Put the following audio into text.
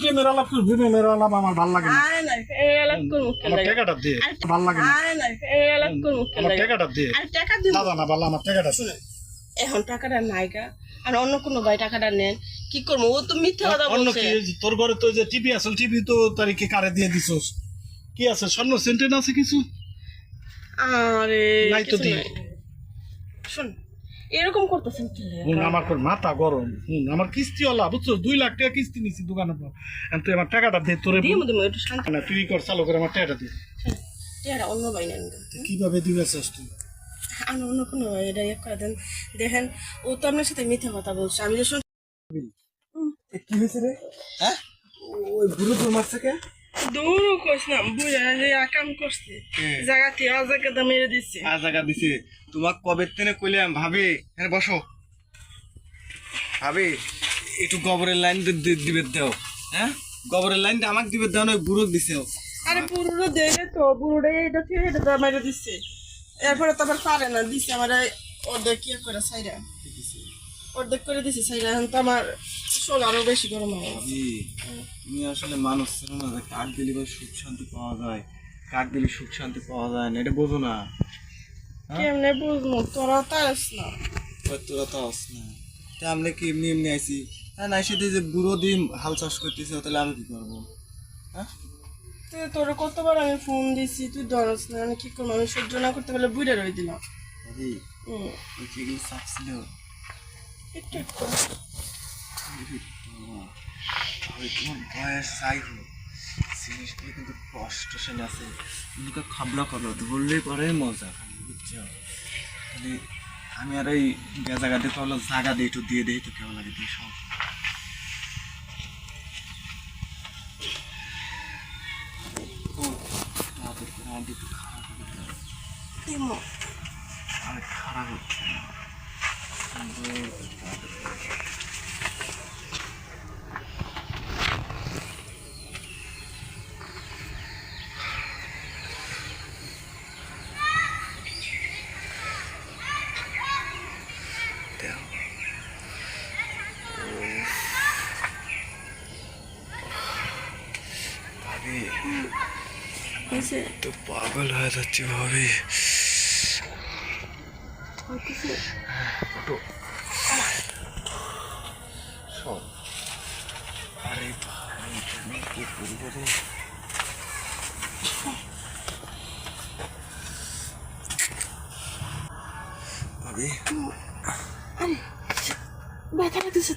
প্রেমের আলাপ করবি? প্রেমের আলাপ আমার ভালো লাগে না। আরে না এই আলাপ করব কেন আমার টাকাটা দে। ভালো লাগে না। আরে না এই আলাপ করব কেন আমার টাকাটা দে। আর টাকা দিব। দাদা না ভালো আমার টাকাটা। এখন টাকাটা নাইগা আর অন্য কোনো ভাই টাকাটা নেন। কি করব? ও তো মিথ্যা কথা অন্য বলছে। কি তোর ঘরে তো যে টিভি আছে টিভি তো তারিখে কারে দিয়ে দিছস? কি আছে? স্বর্ণ সেন্টেন আছে কিছু? আরে নাই তো দি। শোন এরকম করতেছেন কি? হুন, আমার তোর মাথা গরম। হুন, আমার কিস্তি ওলা বুঝছ? দুই লাখ টাকা কিস্তি নিছি দোকানের পর এখন তুই আমার টাকাটা দে তোরে একটু শান্তি। না তুই কর চালু করে আমার টাকাটা দে। এরা অন্য ভাই নেন কীভাবে দিবে চাস তুই? আর অন্য কোনো এটা ইয়ে করে দেন। দেখেন ও তো আপনার সাথে মিথ্যা কথা বলছে। আমি যে কি হয়েছে রে? হ্যাঁ? ওই বুড়ো তোর মারছে কে? কইস না বুঝা যে আকাম করছে। জায়গাতে অজায়গাতে মেরে দিচ্ছে আর জায়গা দিছে। তোমাক কবে তেনে কইলাম ভাবি হ্যাঁ বসো। ভাবি একটু গোবরের লাইন দিবে দাও। হ্যাঁ? গোবরের লাইন আমাকে দিবে দাও না বুড়ো দিছে আরে পুরোটা দেবে তো পুরোটা এটা থেকে এটা মেরে দিচ্ছে এরপরে তো আবার পারে না দিচ্ছে আমার অর্ধেক কি করে সাইরা। অর্ধেক করে দিছে সাইরা এখন তো আমার শোল আরও বেশি গরম হয় তুমি আসলে মানুষ ছিল না যে কাঠ দিলে ভাই সুখ শান্তি পাওয়া যায় কাঠ দিলে সুখ শান্তি পাওয়া যায় না এটা বোঝো না। কেমনে বুঝব? তোরা তো আস না। তোরা তো আস না। তা আমরা কি এমনি এমনি আইছি? হ্যাঁ না এসে যে বুড়ো দিন হাল চাষ করতেছে তাহলে আমি কি করব? হ্যাঁ? তুই তোর কতবার আমি ফোন দিছি তুই ধরস না আমি কি করব? আমি সহ্য না করতে পারলে বুড়ে রয়ে দিলাম। হুম। ওই কি ছিল একটু একটু। তোমার বয়স যাই হোক জিনিসগুলো কিন্তু কষ্ট সেন আছে। মুখে খাবলা করো ধরলেই পরে মজা বুঝছ? তাহলে আমি আর এই জায়গা দিয়ে হলো জায়গা দিয়ে একটু দিয়ে দিই তো কেমন লাগে দিয়ে সব। ও, আমাদের করে আমাদের একটু খারাপ হবে তো। ভাবি পাগল হয়ে যাচ্ছি ভাবি আরে ভাই তুমি কি করবে ভাবি バカなくしちゃった。